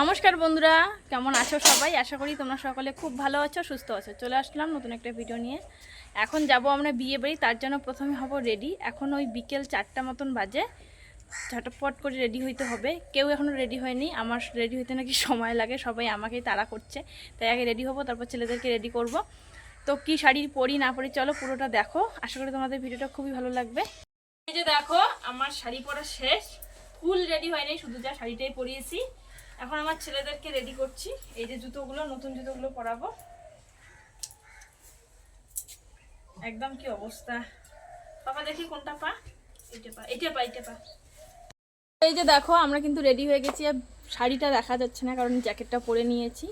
নমস্কার বন্ধুরা, কেমন আছো সবাই? আশা করি তোমরা সকলে খুব ভালো আছো, সুস্থ আছো। চলে আসলাম নতুন একটা ভিডিও নিয়ে। এখন যাব আমরা বিয়ে বাড়ি, তার জন্য প্রথমে হব রেডি এখন ওই বিকেল চারটা মতন বাজে। ঝটপট করে রেডি হইতে হবে। কেউ এখনও রেডি হয়নি। আমার রেডি হইতে নাকি সময় লাগে, সবাই আমাকেই তাড়া করছে। তাই আগে রেডি হব, তারপর ছেলেদেরকে রেডি করব। তো কি শাড়ি পরি, না পরি, চলো পুরোটা দেখো। আশা করি তোমাদের ভিডিওটা খুবই ভালো লাগবে। এই যে দেখো, আমার শাড়ি পরা শেষ। ফুল রেডি হয়নি, শুধু যা শাড়িটাই পরিয়েছি। এখন আমার ছেলেদেরকে রেডি করছি। এই যে জুতোগুলো, নতুন জুতোগুলো পরাবো। একদম কি অবস্থা? বাবা দেখি কোনটা পা? এইটা পা এইটা পা এইটা পা। এই যে দেখো, আমরা কিন্তু রেডি হয়ে গেছি। আর শাড়িটা দেখা যাচ্ছে না, কারণ জ্যাকেটটা পরে নিয়েছি।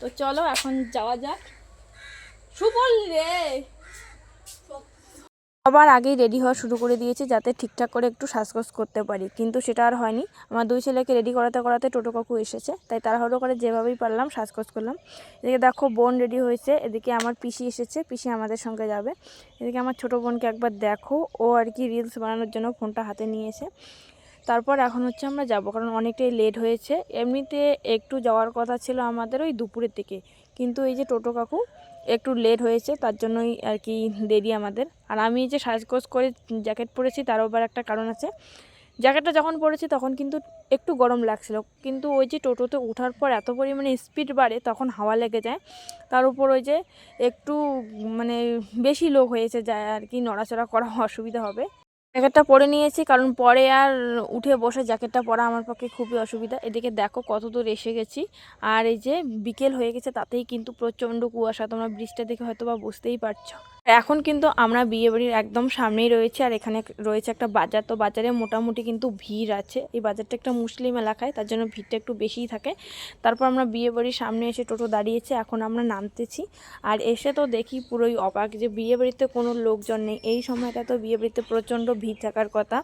তো চলো, এখন যাওয়া যাক। সুবল রে! সবার আগেই রেডি হওয়া শুরু করে দিয়েছি যাতে ঠিকঠাক করে একটু শ্বাসকোজ করতে পারি। কিন্তু সেটা আর হয়নি। আমার দুই ছেলেকে রেডি করাতে করাতে টোটো কাকু এসেছে। তাই তাড়াহুড়ো করে যেভাবেই পারলাম শ্বাসকোজ করলাম। এদিকে দেখো বোন রেডি হয়েছে। এদিকে আমার পিসি এসেছে। পিসি আমাদের সঙ্গে যাবে। এদিকে আমার ছোটো বোনকে একবার দেখো। ও আর কি রিলস বানানোর জন্য ফোনটা হাতে নিয়েছে। তারপর এখন হচ্ছে আমরা যাব। কারণ অনেকটাই লেট হয়েছে। এমনিতে একটু যাওয়ার কথা ছিল আমাদের ওই দুপুরের দিকে। কিন্তু এই যে টোটো কাকু একটু লেট হয়েছে, তার জন্যই আর কি দেরি আমাদের। আর আমি যে সাজগোজ করে জ্যাকেট পরেছি তারও আবার একটা কারণ আছে। জ্যাকেটটা যখন পরেছি, তখন কিন্তু একটু গরম লাগছিল। কিন্তু ওই যে টোটোতে ওঠার পর এত পরিমাণে স্পিড বাড়ে, তখন হাওয়া লেগে যায়। তার উপর ওই যে একটু মানে বেশি লোক হয়েছে যায় আর কি নড়াচড়া করা অসুবিধা হবে। জ্যাকেটটা পরে নিয়েছি, কারণ পরে আর উঠে বসে জ্যাকেটটা পরা আমার পক্ষে খুবই অসুবিধা। এদিকে দেখো কত দূর এসে গেছি। আর এই যে বিকেল হয়ে গেছে, তাতেই কিন্তু প্রচণ্ড কুয়াশা। তোমরা ব্রিজটা দেখে হয়তো বা বুঝতেই পারছ। এখন কিন্তু আমরা বিয়ে বাড়ির একদম সামনেই রয়েছে আর এখানে রয়েছে একটা বাজার। তো বাজারে মোটামুটি কিন্তু ভিড় আছে। এই বাজারটা একটা মুসলিম এলাকায়, তার জন্য ভিড়টা একটু বেশিই থাকে। তারপর আমরা বিয়ে বাড়ির সামনে এসে টোটো দাঁড়িয়েছে, এখন আমরা নামতেছি। আর এসে তো দেখি পুরোই অবাক যে বিয়ে বাড়িতে কোনো লোকজন নেই। এই সময়টা তো বিয়ে বাড়িতে প্রচণ্ড ভিড় থাকার কথা।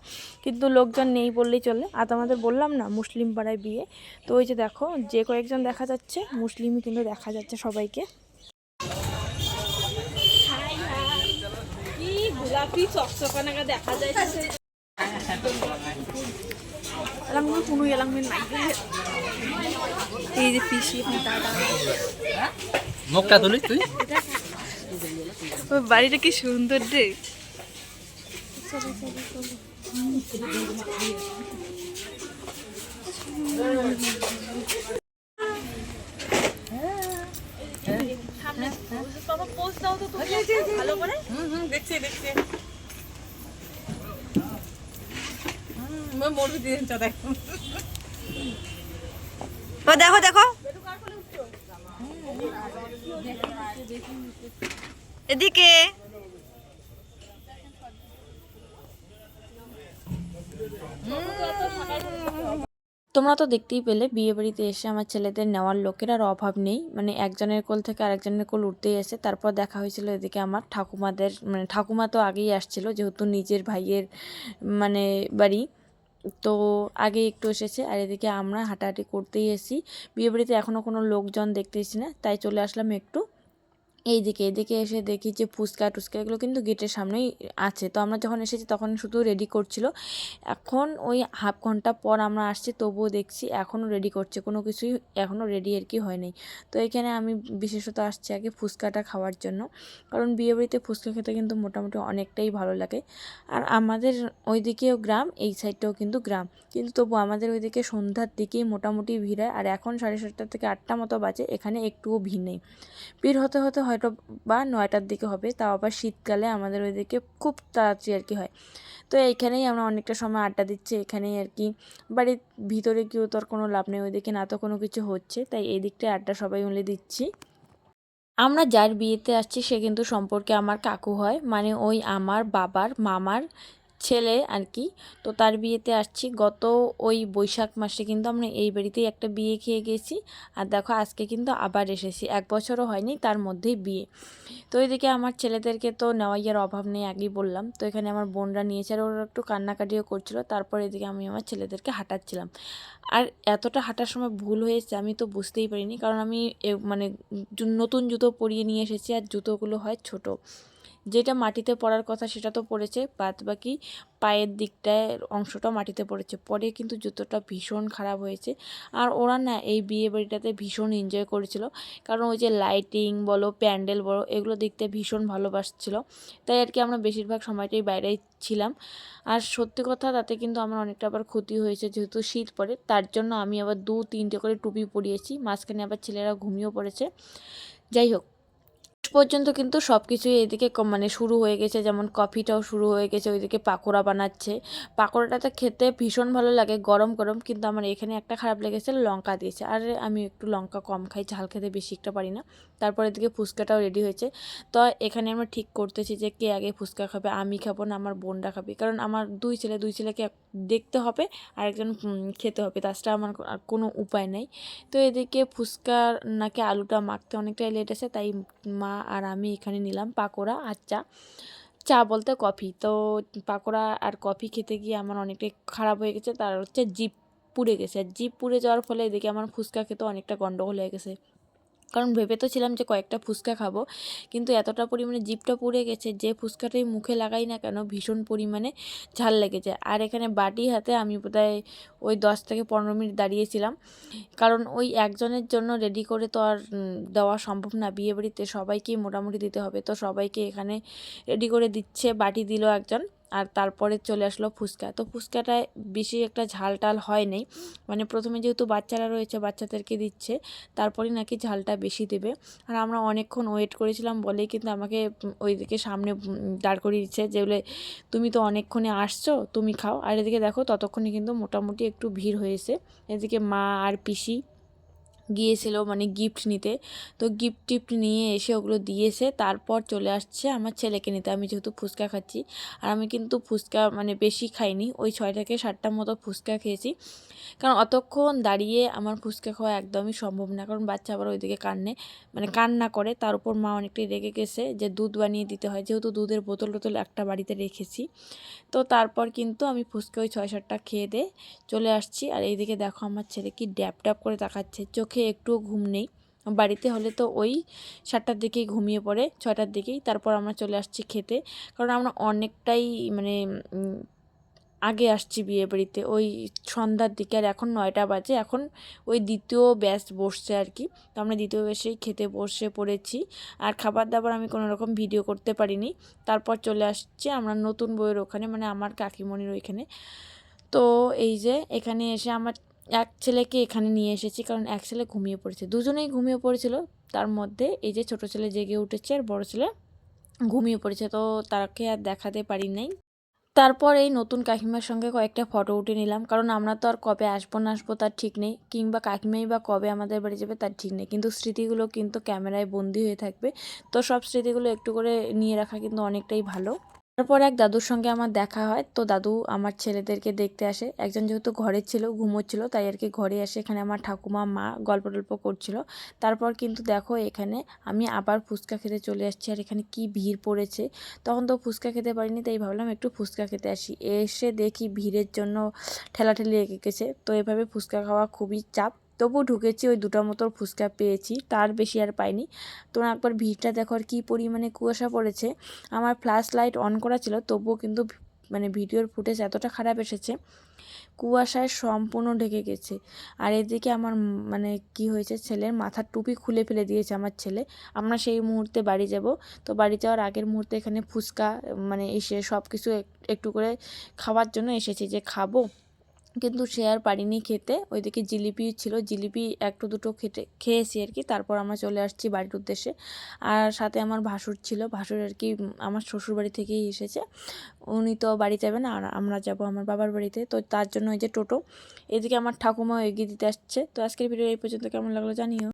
কিন্তু লোকজন নেই বললেই চলে। আর তোমাদের বললাম না, মুসলিম পাড়ায় বিয়ে। তো ওই যে দেখো, যে কয়েকজন দেখা যাচ্ছে, মুসলিমই কিন্তু দেখা যাচ্ছে সবাইকে। গোলাপি চকচকানাকে দেখা এলাম কোনো এলাম নাই। এই যে পিসি দাদা। মুখটা তুলিস তুই? বাড়িটা কি সুন্দর রে পোজ দাও তো তুমি ভালো করে। দেখছি দেখছি। দেখ দেখো। দেখো এদিকে। তোমরা তো দেখতেই পেলে বিয়ে বাড়িতে এসে আমার ছেলেদের নেওয়ার লোকের আর অভাব নেই। মানে একজনের কোল থেকে আরেকজনের কোল উঠতেই এসে তারপর দেখা হয়েছিল এদিকে আমার ঠাকুমাদের মানে ঠাকুমা তো আগেই আসছিল, যেহেতু নিজের ভাইয়ের মানে বাড়ি। তো আগে একটু এসেছে আর এদিকে আমরা হাঁটাহাঁটি করতেই এসি বিয়ে বাড়িতে এখনও কোনো লোকজন দেখতে দেখতেছি না, তাই চলে আসলাম একটু। এইদিকে এদিকে এসে দেখি যে ফুচকা, টুচকা এগুলো কিন্তু গেটের সামনেই আছে। তো আমরা যখন এসেছি তখন শুধু রেডি করছিল। এখন ওই হাফ ঘণ্টা পর আমরা আসছি, তবুও দেখছি এখনও রেডি করছে। কোনো কিছুই এখনও রেডি আর কি হয় নাই। তো এখানে আমি বিশেষত আসছি আগে ফুচকাটা খাওয়ার জন্য। কারণ বিয়েবাড়িতে ফুচকা খেতে কিন্তু মোটামুটি অনেকটাই ভালো লাগে। আর আমাদের ওইদিকেও গ্রাম, এই সাইডটাও কিন্তু গ্রাম। কিন্তু তবু আমাদের ওইদিকে সন্ধ্যার দিকেই মোটামুটি ভিড় হয়। আর এখন সাড়ে সাতটা থেকে আটটা মতো বাজে, এখানে একটুও ভিড় নেই। ভিড় হতে হতে হয়তো বা নয়টার দিকে হবে, তাও আবার শীতকালে আমাদের ওইদিকে খুব তাড়াতাড়ি আর কি হয়। তো এইখানেই আমরা অনেকটা সময় আড্ডা দিচ্ছি, এখানেই আর কি। বাড়ির ভিতরে কেউ তো আর কোনো লাভ নেই, ওইদিকে না তো কোনো কিছু হচ্ছে, তাই এই দিকটায় আড্ডা সবাই মিলে দিচ্ছি। আমরা যার বিয়েতে আসছি সে কিন্তু সম্পর্কে আমার কাকু হয় মানে ওই আমার বাবার, মামার ছেলে আর কি তো তার বিয়েতে আসছি। গত ওই বৈশাখ মাসে কিন্তু আমরা এই বাড়িতেই একটা বিয়ে খেয়ে গেছি। আর দেখো, আজকে কিন্তু আবার এসেছি। এক বছরও হয়নি, তার মধ্যেই বিয়ে। তো এদিকে আমার ছেলেদেরকে তো নেওয়াই আর অভাব নেই, আগেই বললাম। তো এখানে আমার বোনরা নিয়েছে আর ওরা একটু কান্নাকাটিও করছিল। তারপর এদিকে আমি আমার ছেলেদেরকে হাঁটাচ্ছিলাম। আর এতটা হাঁটার সময় ভুল হয়েছে, আমি তো বুঝতেই পারিনি। কারণ আমি মানে নতুন জুতো পরিয়ে নিয়ে এসেছি, আর জুতোগুলো হয় ছোট। যেটা মাটিতে পড়ার কথা সেটা তো পড়েছে, বাদ বাকি পায়ের দিকটায় অংশটা মাটিতে পড়েছে। পরে কিন্তু জুতোটা ভীষণ খারাপ হয়েছে। আর ওরা না এই বিয়ে বাড়িটাতে ভীষণ এনজয় করেছিল। কারণ ওই যে লাইটিং বলো, প্যান্ডেল বলো, এগুলো দেখতে ভীষণ ভালোবাসছিল। তাই আর কি আমরা বেশিরভাগ সময়টাই বাইরেই ছিলাম। আর সত্যি কথা তাতে কিন্তু আমার অনেকটা আবার ক্ষতি হয়েছে যেহেতু শীত পড়ে। তার জন্য আমি আবার দু তিনটে করে টুপি পরিয়েছি। মাঝখানে আবার ছেলেরা ঘুমিয়েও পড়েছে। যাই হোক পর্যন্ত কিন্তু সব কিছুই এদিকে মানে শুরু হয়ে গেছে। যেমন কফিটাও শুরু হয়ে গেছে, ওইদিকে পাকোড়া বানাচ্ছে। পাকোড়াটা তো খেতে ভীষণ ভালো লাগে, গরম গরম। কিন্তু আমার এখানে একটা খারাপ লেগেছে, লঙ্কা দিয়েছে। আর আমি একটু লঙ্কা কম খাই, ঝাল খেতে বেশি একটা পারি না। তারপর এদিকে ফুচকাটাও রেডি হয়েছে। তো এখানে আমরা ঠিক করতেছি যে কে আগে ফুচকা খাবে, আমি খাব না, আমার বোনরা খাবে। কারণ আমার দুই ছেলে, দুই ছেলেকে দেখতে হবে আর একজন খেতে হবে। তাছাড়া আমার আর কোনো উপায় নেই। তো এদিকে ফুচকা নাকি আলুটা মাখতে অনেকটাই লেট আছে, তাই মা আর আমি এখানে নিলাম পাকোড়া আর চা। চা বলতে কফি। তো পাকোড়া আর কফি খেতে গিয়ে আমার অনেকটাই খারাপ হয়ে গেছে, তার হচ্ছে জিপ পুড়ে গেছে। আর জিপ পুড়ে যাওয়ার ফলে এদিকে আমার ফুচকা খেতে অনেকটা গন্ডগোল হয়ে গেছে। কারণ ভেবে তো ছিলাম যে কয়েকটা ফুচকা খাব, কিন্তু এতটা পরিমাণে জিপটা পুড়ে গেছে যে ফুচকাটাই মুখে লাগাই না কেন ভীষণ পরিমাণে ঝাল লেগে যায় আর এখানে বাটি হাতে আমি বোধহয় ওই দশ থেকে পনেরো মিনিট দাঁড়িয়েছিলাম। কারণ ওই একজনের জন্য রেডি করে তো আর দেওয়া সম্ভব না। বিয়ে বাড়িতে সবাইকেই মোটামুটি দিতে হবে। তো সবাইকে এখানে রেডি করে দিচ্ছে, বাটি দিল একজন। আর তারপরে চলে আসলো ফুচকা। তো ফুচকাটায় বেশি একটা ঝাল টাল হয় নাই মানে প্রথমে যেহেতু বাচ্চারা রয়েছে, বাচ্চাদেরকে দিচ্ছে তারপরে নাকি ঝালটা বেশি দেবে। আর আমরা অনেকক্ষণ ওয়েট করেছিলাম বলেই কিন্তু আমাকে ওইদিকে সামনে দাঁড় করিয়ে দিচ্ছে যে বলে, তুমি তো অনেকক্ষণে আসছো, তুমি খাও। আর এদিকে দেখো ততক্ষণে কিন্তু মোটামুটি একটু ভিড় হয়েছে। এদিকে মা আর পিসি গিয়েছিল মানে গিফট নিতে। তো গিফট টিফট নিয়ে এসে ওগুলো দিয়েছে, তারপর চলে আসছে আমার ছেলেকে নিতে। আমি যেহেতু ফুচকা খাচ্ছি, আর আমি কিন্তু ফুচকা মানে বেশি খাইনি। ওই ছয় থেকে সাতটার মতো ফুচকা খেয়েছি। কারণ অতক্ষণ দাঁড়িয়ে আমার ফুচকা খাওয়া একদমই সম্ভব না। কারণ বাচ্চা আবার ওইদিকে কান্নে মানে কান্না করে। তার উপর মা অনেকটাই রেগে গেছে যে দুধ বানিয়ে দিতে হয়। যেহেতু দুধের বোতল টোতল একটা বাড়িতে রেখেছি। তো তারপর কিন্তু আমি ফুচকা ওই ছয় সাতটা খেয়ে দিয়ে চলে আসছি। আর এইদিকে দেখো আমার ছেলে কি ড্যাপ ড্যাপ করে তাকাচ্ছে। চোখে একটুও ঘুম নেই। বাড়িতে হলে তো ওই সাতটার দিকেই ঘুমিয়ে পড়ে, ছয়টার দিকেই। তারপর আমরা চলে আসছি খেতে। কারণ আমরা অনেকটাই মানে আগে আসছি বিয়ে বাড়িতে। ওই সন্ধ্যার দিকে আর এখন নয়টা বাজে। এখন ওই দ্বিতীয় ব্যাচ বসছে আর কি। তো আমরা দ্বিতীয় ব্যাচেই খেতে বসে পড়েছি। আর খাবার দাবার আমি কোনো রকম ভিডিও করতে পারিনি। তারপর চলে আসছি আমরা নতুন বইয়ের ওখানে মানে আমার কাকিমণির ওইখানে। তো এই যে এখানে এসে আমার এক ছেলেকে এখানে নিয়ে এসেছি, কারণ এক ছেলে ঘুমিয়ে পড়েছে। দুজনেই ঘুমিয়ে পড়েছিল। তার মধ্যে এই যে ছোট ছেলে জেগে উঠেছে আর বড় ছেলে ঘুমিয়ে পড়েছে, তো তাকে আর দেখাতে পারি নাই। তারপর এই নতুন কাকিমার সঙ্গে কয়েকটা ফটো উঠে নিলাম, কারণ আমরা তো আর কবে আসব না আসব তার ঠিক নেই, কিংবা কাকিমাই বা কবে আমাদের বাড়ি যাবে তার ঠিক নেই। কিন্তু স্মৃতিগুলো কিন্তু ক্যামেরায় বন্দি হয়ে থাকবে। তো সব স্মৃতিগুলো একটু করে নিয়ে রাখা কিন্তু অনেকটাই ভালো। তারপর এক দাদুর সঙ্গে আমার দেখা হয়। তো দাদু আমার ছেলেদেরকে দেখতে আসে। একজন যেহেতু ঘরে ছিল, ঘুমোচ্ছিল, তাই আর কি ঘরে আসে এখানে আমার ঠাকুমা, মা গল্প টল্প করছিল। তারপর কিন্তু দেখো এখানে আমি আবার ফুচকা খেতে চলে আসছি আর এখানে কি ভিড় পড়েছে। তখন তো ফুচকা খেতে পারিনি, তাই ভাবলাম একটু ফুচকা খেতে আসি। এসে দেখি ভিড়ের জন্য ঠেলাঠেলি লেগে গেছে। তো এভাবে ফুচকা খাওয়া খুবই চাপ। তবু ঢুকেছি, ওই দুটো মতো ফুচকা পেয়েছি, তার বেশি আর পাইনি। তো একবার ভিড়টা দেখো আর কী পরিমাণে কুয়াশা পড়েছে। আমার ফ্ল্যাশ লাইট অন করা ছিল, তবুও কিন্তু মানে ভিডিওর ফুটেজ এতটা খারাপ এসেছে, কুয়াশায় সম্পূর্ণ ঢেকে গেছে। আর এদিকে আমার মানে কি হয়েছে, ছেলের মাথার টুপি খুলে ফেলে দিয়েছে আমার ছেলে। আমরা সেই মুহূর্তে বাড়ি যাব, তো বাড়ি যাওয়ার আগের মুহূর্তে এখানে ফুচকা মানে এসে সব কিছু একটু করে খাওয়ার জন্য এসেছি যে খাব। কিন্তু সে আর পারিনি খেতে। ওইদিকে জিলিপি ছিল, জিলিপি একটু দুটো খেতে খেয়েছি আর কি। তারপর আমরা চলে আসছি বাড়ির উদ্দেশ্যে। আর সাথে আমার ভাসুর ছিল। ভাসুর আর কি আমার শ্বশুর বাড়ি থেকেই এসেছে। উনি তো বাড়ি যাবেন, আর আমরা যাব আমার বাবার বাড়িতে। তো তার জন্য ওই যে টোটো। এদিকে আমার ঠাকুমাও এগিয়ে দিতে আসছে। তো আজকের ভিডিও এই পর্যন্ত। কেমন লাগল জানিও।